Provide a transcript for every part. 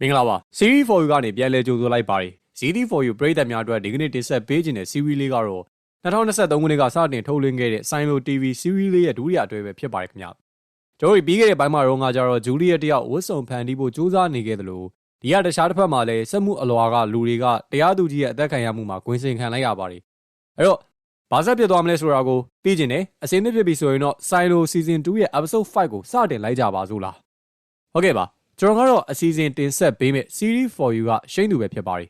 မင်္ဂလာပါ Series for you ကနေပြန်လည်ကြိုဆိုလိုက်ပါတယ် Series for you ပရိသတ်များအတွက်ဒီကနေ့တင်ဆက်ပေးခြင်းတဲ့ series လေးကတော့2023ခုနှစ်ကစတင်ထုတ်လွှင့်ခဲ့တဲ့ Silo TV series လေးရဲ့ဒုတိယအတွဲပဲဖြစ်ပါတယ်ခင်ဗျာကျွန်တော်တို့ပြီးခဲ့တဲ့ဘိုင်းမှာတော့ငါကြတော့ဂျူလီယက်တယောက်ဝတ်စုံဖန်တီးဖို့စူးစမ်းနေခဲ့သလိုဒီကတခြားတစ်ဖက်မှာလည်းစက်မှုအလွာကလူတွေကတရားသူကြီးရဲ့အသက်ခံရမှုမှာဂွင်စင်ခံလိုက်ရပါတယ်အဲ့တော့ဘာဆက်ဖြစ်သွားမလဲဆိုတာကိုသိကျင်တယ်အစင်းသစ်ဖြစ်ပြီဆိုရင်တော့ Silo Season 2ရဲ့ Episode 5ကိုစတင်လိုက်ကြပါစို့လားဟုတ်ကဲ့ပါ ကျွန်တော်ကတော့အစီအစဉ်တင်ဆက်ပေးမယ့် Series for you ကရှိန်သူပဲဖြစ်ပါတယ်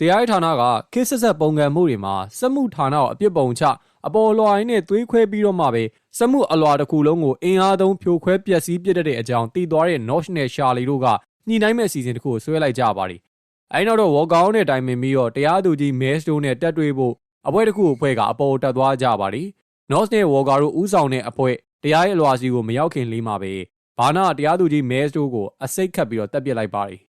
တရားရေးဌာနကခေတ်ဆက်ဆက်ပုံကံမှုတွေမှာစက်မှုဌာနကိုအပြစ်ပုံချအပေါ်လွှာရင်းနဲ့သွေးခွဲပြီးတော့မှပဲစက်မှုအလွာတစ်ခုလုံးကိုအင်အားသုံးဖြိုခွဲပျက်စီးပြစ်တတ်တဲ့အကြောင်းတည်သွားတဲ့ North နဲ့ Charlie တို့ကညှိနှိုင်းမဲ့အစီအစဉ်တစ်ခုကိုဆွဲလိုက်ကြပါတယ်။အဲဒီနောက်တော့ Walkout နဲ့တိုင်ပင်ပြီးတော့တရားသူကြီး Maestro နဲ့တက်တွေ့ဖို့အပွဲတစ်ခုကိုဖွဲ့ကအပေါ်တက်သွားကြပါတယ်။ North နဲ့ Walker တို့ဦးဆောင်တဲ့အပွဲတရားရေးအလွာစီကိုမရောက်ခင်လေးမှာပဲဘာနာတရားသူကြီး Maestro ကိုအစိတ်ခတ်ပြီးတော့တက်ပစ်လိုက်ပါတယ်။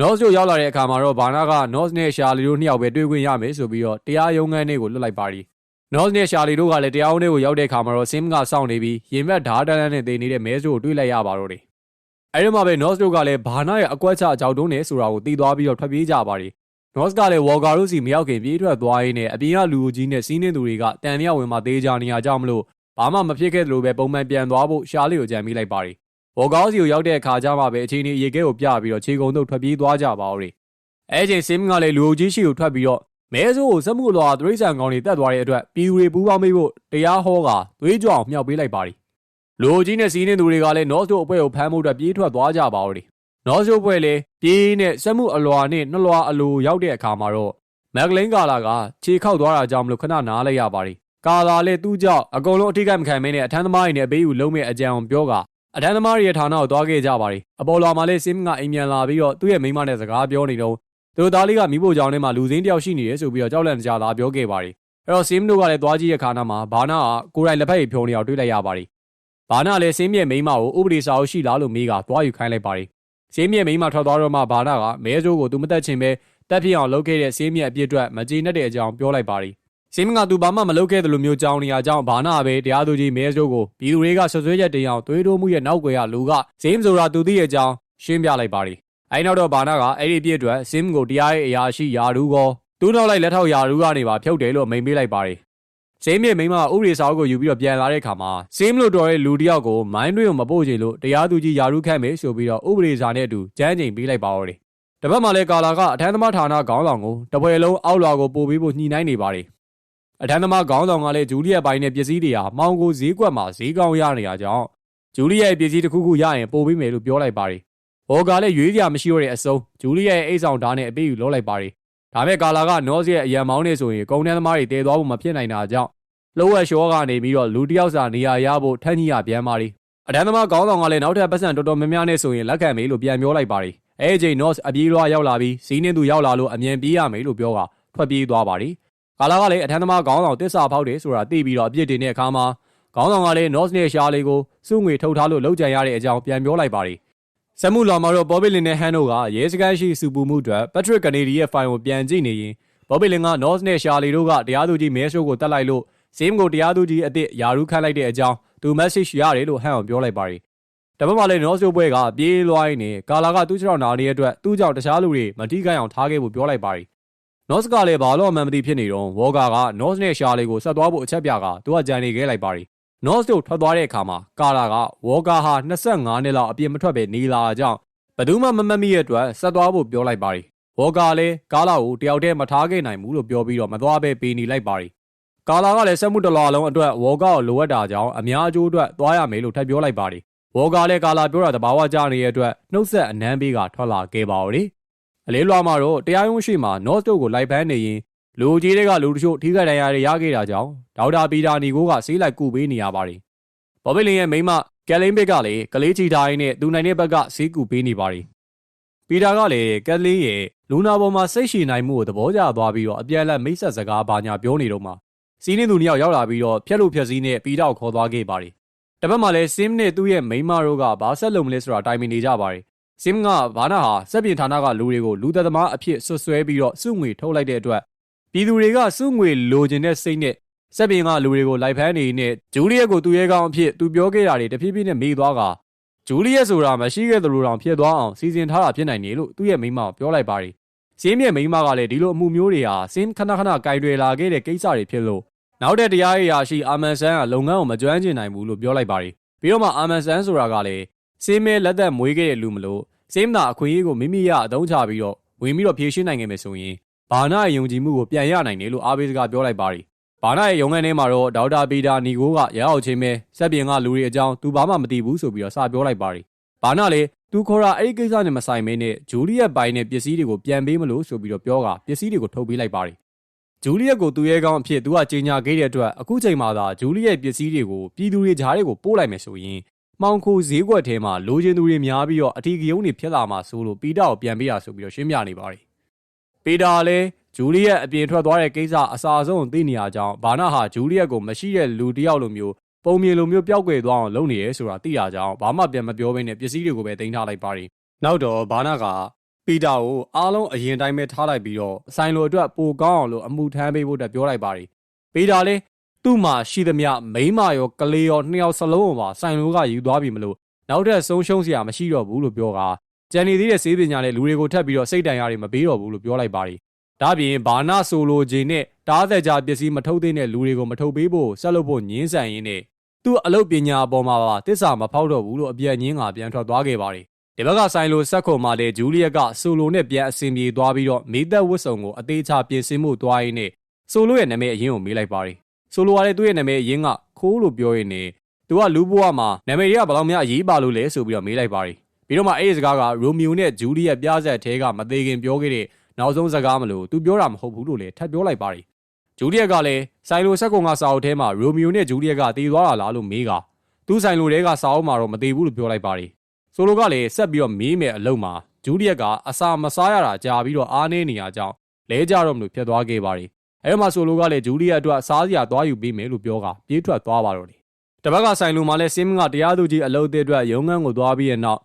North တို့ရောက်လာတဲ့အခါမှာတော့ဘာနာက North နဲ့ Charlie တို့နှစ်ယောက်ပဲတွေ့ခွင့်ရမယ်ဆိုပြီးတော့တရားရုံးခန်းလေးကိုလွတ်လိုက်ပါတယ်။ North နဲ့ Charlie တို့ကလည်းတရားရုံးထဲကိုရောက်တဲ့အခါမှာတော့ Sim ကစောင့်နေပြီးရင်ဘတ်ဓာတ်တန်းတန်းနဲ့တင်နေတဲ့ Maestro ကိုတွေ့လိုက်ရပါတော့တယ်။အဲဒီမှာပဲ North တို့ကလည်းဘာနာရဲ့အကွက်ချအကြောက်တုံးနေဆိုတာကိုသိသွားပြီးတော့ထွက်ပြေးကြပါတယ်။ North ကလည်း Walker တို့စီမရောက်ခင်ပြေးထွက်သွားရင်းနဲ့အပြင်ကလူကြီးနဲ့စီးနှင်းသူတွေကတန်မြဝင်မှာတေးကြနေရကြောင်းမလို့ဘာမှမဖြစ်ခဲ့သလိုပဲပုံမှန်ပြန်သွားဖို့ရှားလေးကိုကြံမိလိုက်ပါ တယ်။ Walker စီကိုရောက်တဲ့အခါကျမှပဲအချိန်ကြီးရေခဲကိုပြပြီးတော့ခြေကုံတို့ထွက်ပြေးသွားကြပါဦးတယ်။အဲချိန် Sim ကလည်းလူကြီးရှိကိုထွက်ပြီးတော့မဲဆိုးကိုစက်မှုလွာသရိษံကောင်းတွေတက်သွားတဲ့အတွက်ပြည်သူတွေပူးပေါင်းပေးဖို့တရားဟောကသွေးကြွအောင်မြှောက်ပေးလိုက်ပါတယ်။လူကြီးနဲ့စီးနှင်းသူတွေကလည်း North တို့အပွဲကိုဖမ်းဖို့အတွက်ပြေးထွက်သွားကြပါဦးတယ်။ North တို့ပွဲလည်းပြေးနဲ့စက်မှုအလွာနဲ့နှလွာအလိုရောက်တဲ့အခါမှာတော့မက်ကလင်းကာလာကခြေခောက်သွားတာကြောင့်မလို့ခဏနားလိုက်ရပါတယ်။ကာလာလည်းသူ့ကြောင့်အကုန်လုံးအထိကိမခံမင်းနဲ့အထမ်းသမားတွေနဲ့အပေးယူလုံးမဲ့အကြံအောင်ပြောက အထမ်းသမားတွေရဲ့ဌာနကိုသွားခဲ့ကြပါတယ်။အပေါ်လွာမှာလည်း Sim ကအိမ်ပြန်လာပြီးတော့သူ့ရဲ့မိန်းမနဲ့စကားပြောနေတော့သူသားလေးကမိဖို့ကြောင့်ထဲမှာလူစင်းတယောက်ရှိနေတယ်ဆိုပြီးတော့ကြောက်လန့်ကြလာပြောခဲ့ပါတယ်။အဲ့တော့ Sim တို့ကလည်းသွားကြည့်တဲ့ခါနာမှာဘာနာကကိုယ်တိုင်လက်ဖက်ရည်ဖြုံနေအောင်တွေ့လိုက်ရပါတယ်။ဘာနာလည်း Sim ရဲ့မိန်းမကိုဥပဒေစာအုပ်ရှိလားလို့မေးကသွားယူခိုင်းလိုက်ပါတယ်။ Sim ရဲ့မိန်းမထွက်သွားတော့မှဘာနာကမဲစိုးကိုသူမတက်ချင်ပဲတက်ပြစ်အောင်လုပ်ခဲ့တဲ့ Sim ရဲ့အပြစ်အတွက်မကြေနပ်တဲ့အကြောင်းပြောလိုက်ပါ တယ်။ Sim ကသူဘာမှမလုပ်ခဲ့သလိုမျိုးကြောင်းနေရကြောင်းဘာနာပဲတရားသူကြီးမဲစိုးကိုပြည်သူတွေကဆွဆွဲချက်တင်အောင်သွေးတိုးမှုရဲ့နောက်ွယ်ကလူက Sim ဆိုတာသူသိရဲ့အကြောင်းရှင်းပြလိုက်ပါတယ်။အဲဒီနောက်တော့ဘာနာကအဲ့ဒီအပြစ်အတွက် Sim ကိုတရားရဲ့အရာရှိယာရူးကောသူ့နောက်လိုက်လက်ထောက်ယာရူးကနေပါဖြုတ်တယ်လို့မိန်ပေးလိုက်ပါတယ်။ Sim ရဲ့မိန်းမဥပဒေစာအုပ်ကိုယူပြီးတော့ပြန်လာတဲ့အခါမှာ Sim လို့တော်တဲ့လူတစ်ယောက်ကိုမိုင်းတွင်းကိုမပို့ချင်လို့တရားသူကြီးယာရူးခန့်မယ်ဆိုပြီးတော့ဥပဒေစာနဲ့အတူကြမ်းကြိမ်ပေးလိုက်ပါတော့တယ်။တစ်ဖက်မှာလည်းကာလာကအထမ်းသမားဌာနခေါင်းဆောင်ကိုတပွဲလုံးအောက်လွာကိုပို့ပေးဖို့ညှိနှိုင်းနေပါတယ်။ အထမ်းသမားခေါင်းဆောင်ကလည်းဂျူလီယက်ပိုင်းနဲ့ပစ္စည်းတွေဟာမောင်ကိုဈေးကွက်မှာဈေးကောင်းရနေရကြောင်းဂျူလီယက်ရဲ့ပစ္စည်းတစ်ခုခုရရင်ပို့ပေးမယ်လို့ပြောလိုက်ပါတယ်။ဘော်ကလည်းရွေးစရာမရှိတော့တဲ့အစုံဂျူလီယက်ရဲ့အိတ်ဆောင်ဓာတ်နဲ့အပေးယူလုပ်လိုက်ပါတယ်။ဒါမဲ့ကာလာကနော့စ်ရဲ့အရန်မောင်းနေဆိုရင်ကုန်တန်းသမားတွေတည်သွားဖို့မဖြစ်နိုင်တာကြောင့်လှုပ်ဝက်ရှောကနေပြီးတော့လူတစ်ယောက်စာနေရာရဖို့ထန်းကြီးရပြန်ပါတယ်။အတန်းသမားခေါင်းဆောင်ကလည်းနောက်ထပ်ပတ်စံတော်တော်များများနဲ့ဆိုရင်လက်ခံမေးလို့ပြန်ပြောလိုက်ပါတယ်။အဲချိန်နော့စ်အပြေးလွှားရောက်လာပြီးစီးနှင်းသူရောက်လာလို့အမြန်ပြေးရမယ်လို့ပြောကထွက်ပြေးသွားပါတယ်။ ကာလာကလည်းအထန်းသမားခေါင်းဆောင်တစ္ဆာဖောက်တယ်ဆိုတာသိပြီးတော့အပြစ်တင်တဲ့အခါမှာခေါင်းဆောင်ကလည်းနော့စ်နဲ့ရှာလီကိုစုငွေထုတ်ထားလို့လောက်ကြံရတဲ့အကြောင်းပြန်ပြောလိုက်ပါတယ်။စက်မှုလာမှာတော့ဘော်ဘီလင်နဲ့ဟန်တို့ကရဲစခန်းရှိစူပူမှုအတွက်ပက်ထရစ်ကနေဒီရဲ့ဖိုင်ကိုပြန်ကြည့်နေရင်ဘော်ဘီလင်ကနော့စ်နဲ့ရှာလီတို့ကတရားသူကြီးမဲရှိုးကိုတတ်လိုက်လို့ဇင်းကိုတရားသူကြီးအစ်စ်ယာရူးခန့်လိုက်တဲ့အကြောင်းသူ message ရတယ်လို့ဟန်အောင်ပြောလိုက်ပါတယ်။တပတ်မှလည်းနော့စ်ပွဲကပြေးလွှိုင်းနေကာလာကသူ့ချောင်းနာနေတဲ့အတွက်သူ့ကြောင့်တခြားလူတွေမတိကိုင်းအောင်ထားခဲ့ဖို့ပြောလိုက်ပါတယ်။ နော့စ်ကလည်းဘာလို့အမှန်မသိဖြစ်နေတော့ဝေါ်ကာကနော့စ်နဲ့ရှာလီကိုဆက်သွားဖို့အချက်ပြကသူကကြံနေခဲ့လိုက်ပါတယ်။နော့စ်တို့ထွက်သွားတဲ့အခါမှာကာလာကဝေါ်ကာဟာ25နှစ်လောက်အပြစ်မထွက်ပဲနေလာကြောင်းဘယ်သူမှမမတ်မိရဲ့အတွက်ဆက်သွားဖို့ပြောလိုက်ပါတယ်။ဝေါ်ကာလည်းကာလာကိုတယောက်တည်းမထားခဲ့နိုင်ဘူးလို့ပြောပြီးတော့မသွားပဲပေးနေလိုက်ပါတယ်။ကာလာကလည်းစက်မှုတလွာလုံးအတွက်ဝေါ်ကာကိုလိုအပ်တာကြောင့်အများအကျိုးအတွက်သွားရမယ်လို့ထပ်ပြောလိုက်ပါတယ်။ဝေါ်ကာလည်းကာလာပြောတာတဘာဝကြနေတဲ့အတွက်နှုတ်ဆက်အနှမ်းပေးကထွက်လာခဲ့ပါဦး။ အလေးလွာမှာတော့တရားရုံးရှိမှာ North တို့ကိုလိုက်ပန်းနေရင်လူကြီးတွေကလူတချို့ထိခိုက်ဒဏ်ရာတွေရခဲ့တာကြောင့်ဒေါက်တာပီတာနီကိုကဆေးလိုက်ကုပေးနေရပါတယ်။ဘော်ဘီလင်ရဲ့မိန်းမကယ်လင်းဘစ်ကလည်းကလေးချီတိုင်းနဲ့သူနိုင်တဲ့ဘက်ကဆေးကူပေးနေပါတယ်။ပီတာကလည်းကက်လင်းရဲ့လူနာပေါ်မှာစိတ်ရှည်နိုင်မှုကိုသဘောကျသွားပြီးတော့အပြန်အလှန်မိတ်ဆက်စကားဘာညာပြောနေတော့မှစီးနှင်းသူနှစ်ယောက်ရောက်လာပြီးတော့ဖျက်လို့ဖျက်စည်းနဲ့ပီတာကိုခေါ်သွားခဲ့ပါတယ်တစ်ဖက်မှာလည်း sim နဲ့သူ့ရဲ့မိန်းမတို့ကဘာဆက်လုပ်မလဲဆိုတာတိုင်ပင်နေကြပါတယ် sim ကဘာနာဟာစက်ပြင်ဌာနကလူတွေကိုလူသက်သမားအဖြစ်ဆွဆွဲပြီးတော့စုငွေထုတ်လိုက်တဲ့အတွက်ပြည်သူတွေကစုငွေလိုချင်တဲ့စိတ်နဲ့စက်ပြင်ကလူတွေကိုလိုက်ဖမ်းနေနဲ့ဂျူလီယက်ကိုသူ့ရဲ့ကောင်အဖြစ်သူပြောခဲ့တာတွေတဖြည်းဖြည်းနဲ့မေ့သွားကဂျူလီယက်ဆိုတာမရှိခဲ့သလိုတောင်ဖြစ်သွားအောင်စီစဉ်ထားတာဖြစ်နိုင်တယ်လို့သူ့ရဲ့မိန်းမကပြောလိုက်ပါတယ်စင်းရဲ့မိန်းမကလည်းဒီလိုအမှုမျိုးတွေဟာစင်းခဏခဏကြိုင်တွေလာခဲ့တဲ့ကိစ္စတွေဖြစ်လို့နောက်တဲ့တရားရေးရာရှိအာမန်ဆန်ကလုပ်ငန်းကိုမကျွမ်းကျင်နိုင်ဘူးလို့ပြောလိုက်ပါတယ်ပြီးတော့မှအာမန်ဆန်ဆိုတာကလည်း စင်းမဲလက်သက်မွေးခဲ့တဲ့လူမလို့စင်းနာအခွင့်အရေးကိုမိမိရအသုံးချပြီးတော့ဝင်ပြီးတော့ဖြည့်ရှင်းနိုင်ခဲ့မယ်ဆိုရင်ဘာနာရဲ့ယုံကြည်မှုကိုပြန်ရနိုင်တယ်လို့အားပေးစကားပြောလိုက်ပါတယ်ဘာနာရဲ့ရုံးခန်းထဲမှာတော့ဒေါက်တာပီတာနီကိုကရအောင်ချင်းပဲစက်ပြင်ကလူတွေအကြောင်းသူဘာမှမသိဘူးဆိုပြီးတော့စပြောလိုက်ပါတယ်ဘာနာလည်းသူခေါ်တာအဲ့ဒီကိစ္စနဲ့မဆိုင်မင်းနဲ့ဂျူလီယက်ဘိုင်နဲ့ပစ္စည်းတွေကိုပြန်ပေးမလို့ဆိုပြီးတော့ပြောကပစ္စည်းတွေကိုထုတ်ပေးလိုက်ပါတယ်ဂျူလီယက်ကိုသူရဲ့ကောင်းအဖြစ်သူကကြေညာခဲ့တဲ့အတွက်အခုချိန်မှာသာဂျူလီယက်ပစ္စည်းတွေကိုပြည်သူတွေကြားတွေကိုပို့လိုက်မယ်ဆိုရင် မှောင်ခိုဈေးကွက်ထဲမှာလိုချင်သူတွေများပြီးတော့အထီးကယုံတွေဖြစ်လာမှာဆိုလို့ပီတာကိုပြန်ပေးရဆိုပြီးတော့ရှင်းပြနေပါတယ်ပီတာလည်းဂျူလီယက်အပြင်ထွက်သွားတဲ့ကိစ္စအစာဆုံးသိနေရကြောင်းဘာနာဟာဂျူလီယက်ကိုမရှိတဲ့လူတစ်ယောက်လိုမျိုးပုံမြင်လိုမျိုးပျောက်ကွယ်သွားအောင်လုပ်နေရဲဆိုတာသိရကြောင်းဘာမှပြန်မပြောဘဲနဲ့ပစ္စည်းတွေကိုပဲတင်ထားလိုက်ပါတယ်နောက်တော့ဘာနာကပီတာကိုအားလုံးအရင်တိုင်းပဲထားလိုက်ပြီးတော့ဆိုင်လိုအတွက်ပိုကောင်းအောင်လို့အမှုထမ်းပေးဖို့အတွက်ပြောလိုက်ပါတယ်ပီတာလည်း သူ့မှာရှိသမျှမိန်းမရောကလေးရောနှစ်ယောက်စလုံးပါဆိုင်လိုကယူသွားပြီမလို့နောက်ထပ်ဆုံးရှုံးစရာမရှိတော့ဘူးလို့ပြောကကြံနေသေးတဲ့စေးပညာနဲ့လူတွေကိုထပ်ပြီးတော့စိတ်တန်ရာတွေမပေးတော့ဘူးလို့ပြောလိုက်ပါတယ်ဒါပြင်ဘာနာဆိုလိုခြင်းနဲ့တားသက်ကြပစ္စည်းမထုတ်သေးတဲ့လူတွေကိုမထုတ်ပေးဖို့ဆက်လုပ်ဖို့ညှင်းဆန်ရင်းနဲ့သူ့အလုပ်ပညာအပေါ်မှာပါတစ္ဆာမဖောက်တော့ဘူးလို့အပြည့်ညင်းကပြန်ထွက်သွားခဲ့ပါတယ်ဒီဘက်ကဆိုင်လိုဆက်ခုံမှာလေဂျူလီယက်ကဆိုလိုနဲ့ပြန်အဆင်ပြေသွားပြီးတော့မေးသက်ဝတ်စုံကိုအသေးချပြင်ဆင်မှုသွားရင်းနဲ့ဆိုလိုရဲ့နာမည်အရင်ကိုမေးလိုက်ပါတယ် ဆိုလိုကလည်းသူ့ရဲ့နာမည်အရင်ကခိုးလို့ပြောရင်းနဲ့သူကလူဘွားမှာနာမည်တွေကဘယ်လောက်များအရေးပါလို့လဲဆိုပြီးတော့မေးလိုက်ပါတယ်ပြီးတော့မှအဲ့ဒီစကားကရိုမီယိုနဲ့ဂျူလီယက်ပြားဆက်သေးကမသေးခင်ပြောခဲ့တဲ့နောက်ဆုံးစကားမလို့သူပြောတာမဟုတ်ဘူးလို့လည်းထပ်ပြောလိုက်ပါတယ်ဂျူလီယက်ကလည်းဆိုင်လိုဆက်ကုံကစာအုပ်ထဲမှာရိုမီယိုနဲ့ဂျူလီယက်ကတည်သွားတာလားလို့မေးကသူဆိုင်လိုတဲကစာအုပ်မှာတော့မတည်ဘူးလို့ပြောလိုက်ပါတယ်ဆိုလိုကလည်းဆက်ပြီးတော့မေးမယ်အလုံးမှာဂျူလီယက်ကအစာမစားရတာကြာပြီးတော့အားနေနေရကြောင်းလဲကြတော့မလို့ဖြစ်သွားခဲ့ပါတယ် အဲမှာဆိုလိုကလည်းဂျူလီယက်အတွက်စားစရာသွားယူပေးမယ်လို့ပြောကပြေးထွက်သွားပါတော့တယ်တပတ်ကဆိုင်လိုမှာလည်းစင်းမကတရားသူကြီးအလုပ်တဲ့အတွက်ရုံးခန်းကိုသွားပြီးတဲ့နောက်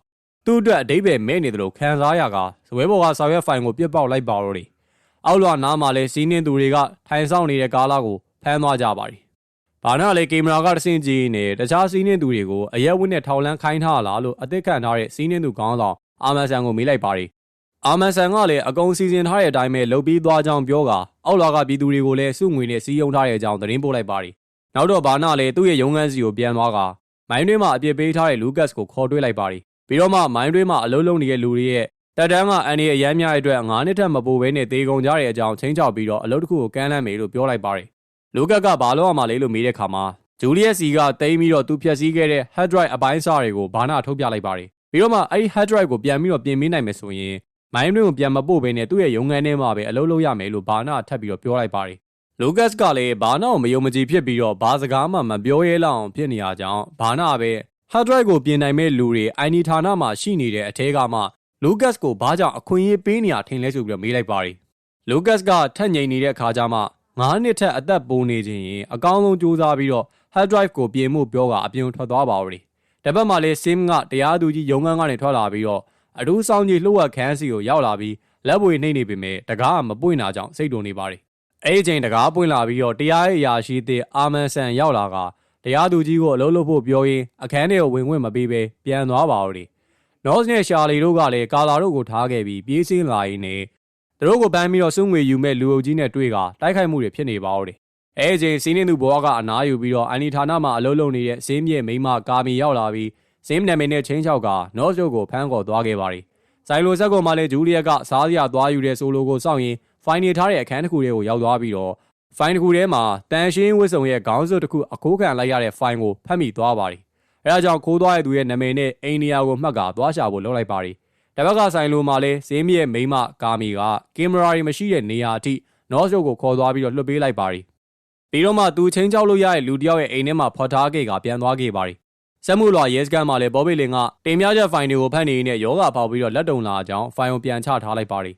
သူ့အတွက်အတိတ်ပဲမဲနေတယ်လို့ခံစားရကဇွဲဘော်ကဆောင်ရွက်ဖိုင်ကိုပြစ်ပေါက်လိုက်ပါတော့တယ်အောက်လွှာနားမှာလည်းစီးနှင်းသူတွေကထိုင်ဆောင်နေတဲ့ကားလာကိုဖမ်းသွားကြပါတယ်။ဘာနာလည်းကင်မရာကတဆင့်ကြည့်နေတခြားစီးနှင်းသူတွေကိုအရက်ဝင်းနဲ့ထောက်လန်းခိုင်းထားလားလို့အသစ်ခံထားတဲ့စီးနှင်းသူကောင်းဆောင်အာမန်ဆန်ကိုမေးလိုက်ပါတယ်။အာမန်ဆန်ကလည်းအကုန်စီစဉ်ထားတဲ့အတိုင်းပဲလုပ်ပြီးသွားကြောင်းပြောက အောက်လွှာကပြည်သူတွေကိုလည်းစုငွေနဲ့စီးယုံထားတဲ့အကြောင်းသတင်းပို့လိုက်ပါတယ်။နောက်တော့ဘာနာလည်းသူ့ရဲ့ရုံးခန်းစီကိုပြန်သွားကမိုင်းတွင်းမှာအပြစ်ပေးထားတဲ့လူကတ်ကိုခေါ်တွေ့လိုက်ပါတယ်။ပြီးတော့မှမိုင်းတွင်းမှာအလုံးလုံးနေတဲ့လူတွေရဲ့တက်တန်းကအန်ဒီအရမ်းများတဲ့အတွက်9နှစ်ထက်မပိုဘဲနဲ့တေကုန်ကြတဲ့အကြောင်းချင်းချောက်ပြီးတော့အလုပ်တစ်ခုကိုကမ်းလှမ်းမယ်လို့ပြောလိုက်ပါတယ်။လူကတ်ကဘာလို့ရမှာလဲလို့မေးတဲ့ခါမှာဂျူလီယက်စီကတိမ်းပြီးတော့သူဖြတ်စည်းခဲ့တဲ့ hard drive အပိုင်းစားတွေကိုဘာနာထုတ်ပြလိုက်ပါတယ်။ပြီးတော့မှအဲ့ဒီ hard drive ကိုပြန်ပြီးတော့ပြင်ပေးနိုင်မယ်ဆိုရင် မိုင်းတွင်းကိုပြန်မပို့ဘဲနဲ့သူ့ရဲ့ရုံးခန်းထဲမှာပဲအလုပ်လုပ်ရမယ်လို့ဘာနာထပ်ပြီးတော့ပြောလိုက်ပါတယ်။လူကတ်ကလည်းဘာနာကိုမယုံမကြည်ဖြစ်ပြီးတော့ဘာစကားမှမပြောရဲလောက်အောင်ဖြစ်နေရကြောင်းဘာနာပဲ hard drive ကိုပြင်နိုင်မဲ့လူတွေ ID ဌာနမှာရှိနေတဲ့အထဲကမှလူကတ်ကိုဘာကြောင့်အခွင့်အရေးပေးနေရထင်လဲဆိုပြီးတော့မေးလိုက်ပါတယ်လူကတ်ကထက်ငိန်နေတဲ့အခါကျမှ9နှစ်ထက်အသက်ပိုနေခြင်းရင်အကောင်းဆုံးစူးစမ်းပြီးတော့ hard drive ကိုပြင်မှုပြောကအပြင်ထွက်သွားပါဦးတယ်တပတ်မှလည်း sim ကတရားသူကြီးရုံးခန်းကနေထွက်လာပြီးတော့ အထူးဆောင်ကြီးလှုပ်ဝက်ခန်းစီကိုရောက်လာပြီးလက်ပွေနှိမ့်နေပေမဲ့တကားမပွင့်တာကြောင့်စိတ်တုန်နေပါတယ်အဲ့ဒီချိန်တကားပွင့်လာပြီးတော့တရားရဲ့အရာရှိသည့်အာမန်ဆန်ရောက်လာကတရားသူကြီးကိုအလုပ်လုပ်ဖို့ပြောရင်းအခန်းထဲကိုဝင်ခွင့်မပေးဘဲပြန်သွားပါဦးတယ်နော့စ်နဲ့ရှာလီတို့ကလည်းကာလာတို့ကိုထားခဲ့ပြီးပြေးစင်းလာရင်းနဲ့သူတို့ကိုပန်းပြီးတော့စုငွေယူမဲ့လူအုပ်ကြီးနဲ့တွေ့ကတိုက်ခိုက်မှုတွေဖြစ်နေပါဦးတယ်။အဲချိန်စီးနေသူဘောကအနားယူပြီးတော့အန်နီဌာနမှာအလုပ်လုပ်နေတဲ့ဇင်းမြဲမိမကာမီရောက်လာပြီး ဇင်းနာမည်နဲ့ချင်းချောက်ကနော့စ်တို့ကိုဖမ်းခေါ်သွားခဲ့ပါတယ်။ဆိုင်လိုဆက်ကောင်မှလည်းဂျူလီယက်ကစားစရာသွားယူတဲ့ဆိုလိုကိုစောင့်ရင်ဖိုင်နေထားတဲ့အခန်းတစ်ခုတွေကိုရောက်သွားပြီးတော့ဖိုင်တစ်ခုထဲမှာတန်ရှင်းဝစ်စုံရဲ့ခေါင်းစွပ်တစ်ခုအခိုးခံလိုက်ရတဲ့ဖိုင်ကိုဖတ်မိသွားပါတယ်အဲဒါကြောင့်ခိုးသွားတဲ့သူရဲ့နာမည်နဲ့အိန္ဒိယကိုမှတ်ကာသွားရှာဖို့လုပ်လိုက်ပါရီတပတ်ကဆိုင်လိုမှာလဲဇင်းမြရဲ့မိမကာမီကကင်မရာတွေမရှိတဲ့နေရာအထိနော့စ်ရုပ်ကိုခေါ်သွားပြီးတော့လွှတ်ပေးလိုက်ပါရီပြီးတော့မှသူချင်းချောက်လို့ရတဲ့လူတယောက်ရဲ့အိမ်ထဲမှာဖော်ထားခဲ့ကပြန်သွားခဲ့ပါရီ စက်မှုလွာရဲစကန်မှာလဲဘောဘေလင်ကတင်ပြချက်ဖိုင်တွေကိုဖတ်နေနေရောဂါပေါက်ပြီးတော့လက်တုံလာအောင်ဖိုင်ကိုပြန်ချထားလိုက်ပါရီ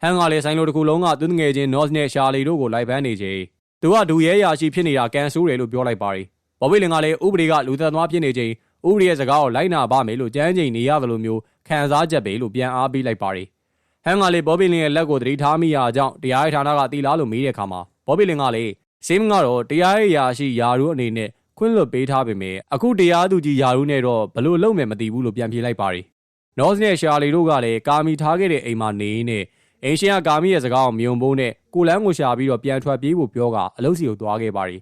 ဟန်ကလည်းဆိုင်လိုတစ်ခုလုံးကသူငယ်ချင်းနော့စ်နဲ့ရှာလီတို့ကိုလိုက်ပန်းနေချိန်သူကဒူရဲရာရှိဖြစ်နေတာကန်ဆိုးတယ်လို့ပြောလိုက်ပါတယ်ဘော်ဘီလင်ကလည်းဥပဒေကလူသက်သွားဖြစ်နေချိန်ဥပဒေရဲ့စကားကိုလိုက်နာပါမယ်လို့ကြမ်းကြိမ်နေရတယ်လို့မျိုးခံစားချက်ပဲလို့ပြန်အားပေးလိုက်ပါတယ်ဟန်ကလည်းဘော်ဘီလင်ရဲ့လက်ကိုသတိထားမိရာကြောင့်တရားရေးဌာနကတီလားလို့မေးတဲ့အခါမှာဘော်ဘီလင်ကလည်းစင်းကတော့တရားရေးရာရှိယာရုအနေနဲ့ ခွင့်လွှတ်ပေးထားပေမဲ့အခုတရားသူကြီးယာရုနဲ့တော့ဘလို့လုံးမယ်မသိဘူးလို့ပြန်ပြေးလိုက်ပါတယ်နော့စ်နဲ့ရှာလီတို့ကလည်းကာမီထားခဲ့တဲ့အိမ်မှာနေနေအင်ရှင်ကကာမီရဲ့စကားကိုမြုံဖို့နဲ့ကိုလန်းကိုရှာပြီးတော့ပြန်ထွက်ပြေးဖို့ပြောကအလုပ်စီကိုသွားခဲ့ပါတယ်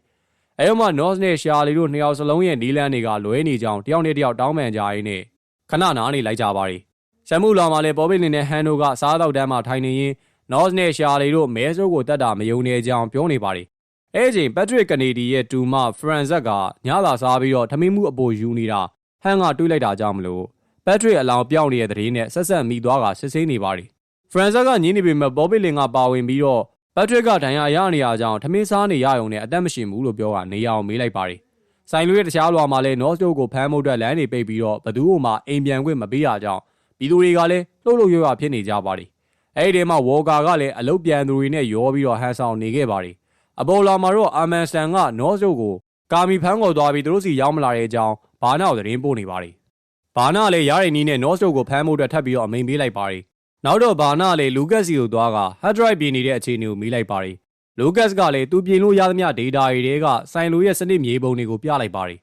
အဲတော့မှ North နဲ့ Charlie တို့နှစ်ယောက်စလုံးရဲ့နီလန်းတွေကလွဲနေကြောင်းတယောက်နဲ့တယောက်တောင်းပန်ကြရင်းနဲ့ခဏနားနေလိုက်ကြပါတယ်။ဆမ်မှုလောင်မှာလည်းပေါ်ပစ်လင်းနဲ့ဟန်တို့ကစားတော့တန်းမှာထိုင်နေရင် North နဲ့ Charlie တို့မဲစိုးကိုတတ်တာမယုံနေကြောင်းပြောနေပါတယ်။ အဲချိန် Patrick Kennedy ရဲ့တူမ Franzek ကညသာစားပြီးတော့ထမင်းမှုအပေါ်ယူနေတာဟန်ကတွေးလိုက်တာကြောင့်မလို့ Patrick အလောင်းပြောင်းနေတဲ့တဲ့နဲ့ဆက်ဆက်မိသွားကစစ်ဆေးနေပါတယ်။ Franzek ကညင်းနေပေမဲ့ပေါ်ပစ်လင်းကပါဝင်ပြီးတော့ပက်ထရစ်ကဒဏ်ရာရနေရကြောင်းထမင်းစားနေရရုံနဲ့အသက်မရှိဘူးလို့ပြောကနေရအောင်မေးလိုက်ပါတယ်။ဆိုင်လူရဲ့တခြားလွာမှာလည်း North တို့ကိုဖမ်းမှုအတွက်လမ်းနေပိတ်ပြီးတော့ဘသူ့မှအိမ်ပြန်ခွင့်မပေးရကြောင်းပြည်သူတွေကလည်းလှုပ်လှုပ်ရွရွဖြစ်နေကြပါတယ်။အဲဒီတည်းမှာဝေါ်ကာကလည်းအလုတ်ပြန်သူတွေနဲ့ရောပြီးတော့ဟန်ဆောင်နေခဲ့ပါတယ်။ အပေါ်လာမှာတော့အာမန်စတန်က North တို့ကိုကာမီဖမ်းခေါ်သွားပြီးသူတို့စီရောက်မလာတဲ့အကြောင်းဘာနာကိုသတင်းပို့နေပါတယ်။ဘာနာလည်းရတဲ့နီးနဲ့ North တို့ကိုဖမ်းမှုအတွက်ထပ်ပြီးတော့အမိန်ပေးလိုက်ပါတယ်နောက်တော့ဘာနာလေလူကတ်စီကိုသွားက hard drive ပြင်နေတဲ့အခြေအနေကိုမေးလိုက်ပါတယ်လူကတ်ကလည်းသူပြင်လို့ရသမျှ data တွေတဲကဆိုင်လိုရဲ့စနစ်မြေပုံတွေကိုပြလိုက်ပါတယ်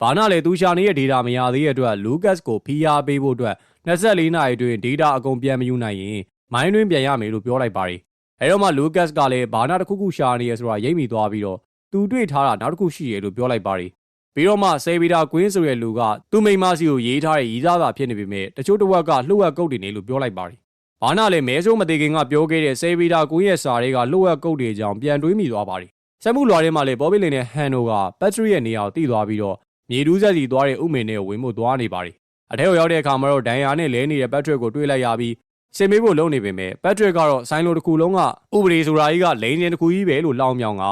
ဘာနာလေသူရှာနေရဲ့ data မရသေးတဲ့အတွက်လူကတ်ကိုဖိအားပေးဖို့အတွက်24နာရီအတွင်း data အကုန်ပြန်မယူနိုင်ရင်မိုင်းတွင်းပြန်ရမယ်လို့ပြောလိုက်ပါတယ် အဲတော့မှလူကတ်ကလည်းဘာနာတစ်ခုခုရှာနေရဆိုတာရိပ်မိသွားပြီးတော့သူတွေ့ထားတာနောက်တစ်ခုရှိရလို့ပြောလိုက်ပါတယ်ပြီးတော့မှဆေဗီတာကွင်းဆိုတဲ့လူကသူ့မိန်းမစီကိုရေးထားတဲ့ရီးစားသာဖြစ်နေပေမဲ့တချို့တစ်ဝက်ကလှုပ်ဝက်ကုတ်တင်နေလို့ပြောလိုက်ပါတယ်ဘာနာလည်းမဲဆိုးမသေးခင်ကပြောခဲ့တဲ့ဆေဗီတာကိုရဲ့စာတွေကလှုပ်ဝက်ကုတ်တွေကြောင့်ပြန်တွေးမိသွားပါတယ်။ဆက်မှုလွာထဲမှာလည်းဘောဘီလင်နဲ့ဟန်နိုကပက်ထရီရဲ့နေရာကိုတိသွားပြီးတော့မြေတူးဆက်စီသွားတဲ့ဥမင်နဲ့ဝင်မှုသွားနေပါတယ်။အထက်ကိုရောက်တဲ့အခါမှာတော့ဒန်ယာနဲ့လဲနေတဲ့ပက်ထရစ်ကိုတွေ့လိုက်ရပြီး စင်မေးဖို့လုပ်နေပေမဲ့ပက်ထရစ်ကတော့ဆိုင်းလိုတစ်ခုလုံးကဥပဒေဆိုတာကြီးကလိန်ချင်းတစ်ခုကြီးပဲလို့လောင်မြောင်က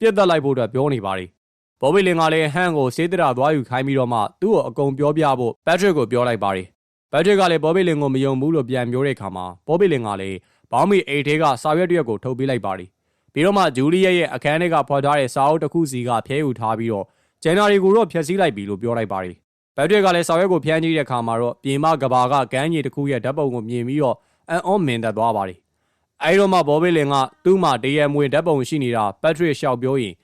ပြစ်တက်လိုက်ဖို့အတွက်ပြောနေပါတယ်။ဘောဘီလင်ကလည်းဟန်ကိုစေးတရာသွားယူခိုင်းပြီးတော့မှသူ့ကိုအကုန်ပြောပြဖို့ပက်ထရစ်ကိုပြောလိုက်ပါတယ်ဘတ်ဂျက်ကလည်းဘောဘီလင်ကိုမယုံဘူးလို့ပြန်ပြောတဲ့အခါမှာဘောဘီလင်ကလည်းဘောင်းမီအိတ်ထဲကစာရွက်တရက်ကိုထုတ်ပေးလိုက်ပါတယ်ပြီးတော့မှဂျူလီယက်ရဲ့အခန်းထဲကဖော်ထားတဲ့စာအုပ်တစ်ခုစီကဖျဲယူထားပြီးတော့ဂျန်နာရီကိုတော့ဖျက်ဆီးလိုက်ပြီလို့ပြောလိုက်ပါတယ် ဘတ်ဂျက်ကလည်းစာရွက်ကိုဖျန်းကြည့်တဲ့အခါမှာတော့ပြင်မကဘာကကန်းကြီးတစ်ခုရဲ့ဓာတ်ပုံကိုမြင်ပြီးတော့အန်အောမင်သက်သွားပါတယ်အဲဒီတော့မှဘောဘီလင်ကသူ့မှာတရမွေဓာတ်ပုံရှိနေတာပက်ထရစ်ရှောက်ပြောရင်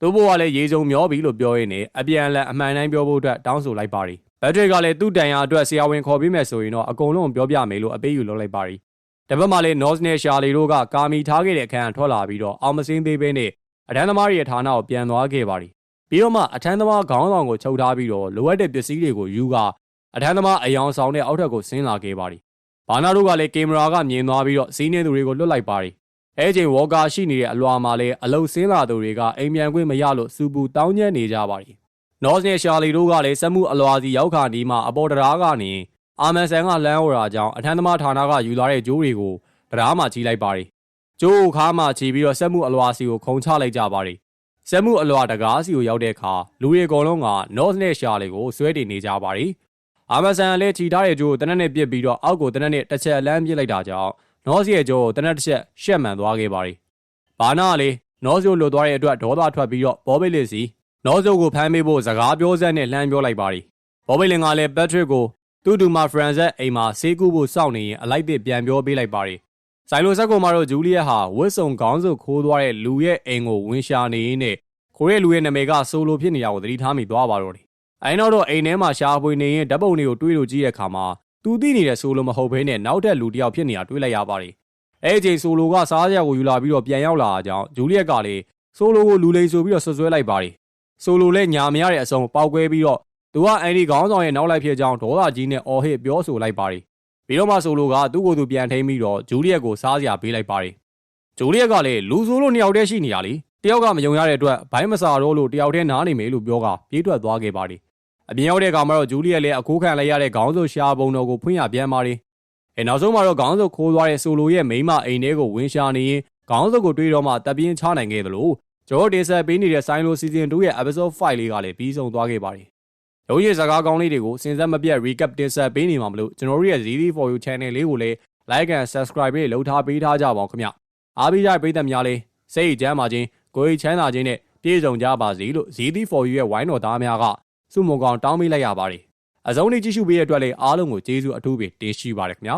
သူ့ဘဝလည်းရေစုံမျောပြီလို့ပြောရင်းနဲ့အပြန်အလှန်အမှန်တိုင်းပြောဖို့အတွက်တောင်းဆိုလိုက်ပါတယ်ဘက်ထရစ်ကလည်းသူ့တန်ရာအတွက်ဆရာဝန်ခေါ်ပြီးမယ်ဆိုရင်တော့အကုန်လုံးပြောပြမယ်လို့အပေးယူလုပ်လိုက်ပါရီတပတ်မှလည်း North နဲ့ Charlie တို့ကကာမီထားခဲ့တဲ့အခန်းထွက်လာပြီးတော့အောင်မစင်းသေးဘဲနဲ့အထမ်းသမားရဲ့ဌာနကိုပြန်သွားခဲ့ပါရီ ပြီးတော့မှအထမ်းသမားခေါင်းဆောင်ကိုချုပ်ထားပြီးတော့လိုအပ်တဲ့ပစ္စည်းတွေကိုယူကအထမ်းသမားအယောင်ဆောင်တဲ့အောက်ထပ်ကိုဆင်းလာခဲ့ပါရီဘာနာတို့ကလည်းကင်မရာကမြင်သွားပြီးတော့စီးနေသူတွေကိုလွတ်လိုက်ပါရီအဲချိန်ဝေါ်ကာရှိနေတဲ့အလွာမှာလည်းအလုတ်ဆင်းလာသူတွေကအိမ်ပြန်ခွင့်မရလို့စူပူတောင်းညံ့နေကြပါရီနော်စ်နဲ့ရှာလီတို့ကလည်းစက်မှုအလွာစီရောက်ခါဒီမှာအပေါ်တရားကနေအာမန်ဆန်ကလမ်းဟော်တာကြောင့်အထမ်းသမားဌာနကယူလာတဲ့ဂျိုးတွေကိုတရားမှကြီးလိုက်ပါတယ်။ဂျိုးခါမှကြီးပြီးတော့စက်မှုအလွာစီကိုခုံချလိုက်ကြပါတယ်။ စက်မှုအလွာတကားစီကိုရောက်တဲ့အခါလူတွေအကုန်လုံးကနော်စ်နဲ့ရှာလီကိုဆွဲတင်နေကြပါတယ်။အာမန်ဆန်လည်းခြိထားတဲ့ဂျိုးကိုတနက်နဲ့ပြစ်ပြီးတော့အောက်ကိုတနက်နဲ့တစ်ချက်လမ်းပြစ်လိုက်တာကြောင့်နော်စ်ရဲ့ဂျိုးကိုတနက်တစ်ချက်ရှက်မှန်သွားခဲ့ပါတယ်။ဘာနာလေနော်စ်ကိုလွတ်သွားတဲ့အတွက်ဒေါသထွက်ပြီးတော့ဘောဘိလစ်စီနော့ဇုတ်ကိုဖမ်းမေးဖို့စကားပြောစက်နဲ့လှမ်းပြောလိုက်ပါရီဘောဘိလင်ကလည်းပက်ထရစ်ကိုသူ့တူမဖရန်ဇက်အိမ်မှာဆေးကူးဖို့စောင့်နေရင်အလိုက်သစ်ပြန်ပြောပေးလိုက်ပါရီ ဆိုင်လိုဇက်ကိုမှတော့ဂျူလီယက်ဟာဝစ်ဆုံခေါင်းစုပ်ခိုးသွားတဲ့လူရဲ့အိမ်ကိုဝင်ရှာနေရင်းနဲ့ခိုးရဲ့လူရဲ့နာမည်ကဆိုလိုဖြစ်နေတာကိုသတိထားမိသွားပါတော့တယ်အဲနောက်တော့အိမ်ထဲမှာရှာဖွေနေရင်ဓာတ်ပုံတွေကိုတွေးလို့ကြည့်တဲ့အခါမှာသူသိနေတဲ့ဆိုလိုမဟုတ်ဘဲနဲ့နောက်ထပ်လူတစ်ယောက်ဖြစ်နေတာတွေးလိုက်ရပါတယ်အဲ့ဒီချိန်ဆိုလိုကစားစရာကိုယူလာပြီးတော့ပြန်ရောက်လာတာကြောင့်ဂျူလီယက်ကလည်းဆိုလိုကိုလူလိန်ဆိုပြီးတော့ဆွဆွဲလိုက်ပါတယ်ဆိုလိုလဲညာမရတဲ့အစုံပေါက်ကွဲပြီးတော့သူကအန်ဒီခေါင်းဆောင်ရဲ့နောက်လိုက်ဖြစ်ကြောင်းဒေါသကြီးနဲ့အော်ဟစ်ပြောဆိုလိုက်ပါတယ် ပြီးတော့မှဆိုလိုကသူ့ကိုယ်သူပြန်ထိန်ပြီးတော့ဂျူလီယက်ကိုစားစရာပေးလိုက်ပါတယ်ဂျူလီယက်ကလည်းလူဆိုလို့နှစ်ယောက်တည်းရှိနေရလေတယောက်ကမယုံရတဲ့အတွက်ဘိုင်းမစာတော့လို့တယောက်တည်းနားနေမယ်လို့ပြောကပြေးထွက်သွားခဲ့ပါတယ်အပြင်ရောက်တဲ့အခါမှာတော့ဂျူလီယက်လည်းအကိုးခံလိုက်ရတဲ့ခေါင်းစုပ်ရှာပုံတော်ကိုဖွင့်ရပြန်ပါတယ်အဲနောက်ဆုံးမှာတော့ခေါင်းစုပ်ခိုးသွားတဲ့ဆိုလိုရဲ့မိန်းမအိမ်ထဲကိုဝင်ရှာနေရင်ခေါင်းစုပ်ကိုတွေးတော့မှတပ်ပြင်းချနိုင်ခဲ့သလိုကျွန်တော်တင်ဆက်ပေးနေတဲ့ဆိုင်းလိုစီဇန်2ရဲ့ episode 5လေးကလည်းပြီးဆုံးသွားခဲ့ပါတယ်။ ရုံးရည်စကားကောင်းလေးတွေကိုစင်စက်မပြတ် recap တင်ဆက်ပေးနေမှာမလို့ကျွန်တော်တို့ရဲ့ ZD for you channel လေးကိုလည်း like and subscribe လေးလှုပ်ထားပေးထားကြပါဦးခင်ဗျ။အားပေးကြတဲ့ပရိသတ်များလေးစိတ်ကြမ်းပါခြင်းကိုယ်ချမ်းသာခြင်းနဲ့ပြည့်စုံကြပါစေလို့ဇီသီ for you ရဲ့ဝိုင်းတော်သားများကစုမုံကောင်တောင်းပေးလိုက်ရပါတယ်အစုံလေးကြည့်ရှုပေးတဲ့အတွက်လည်းအားလုံးကိုကျေးဇူးအထူးပဲတင်ရှိပါရခင်ဗျာ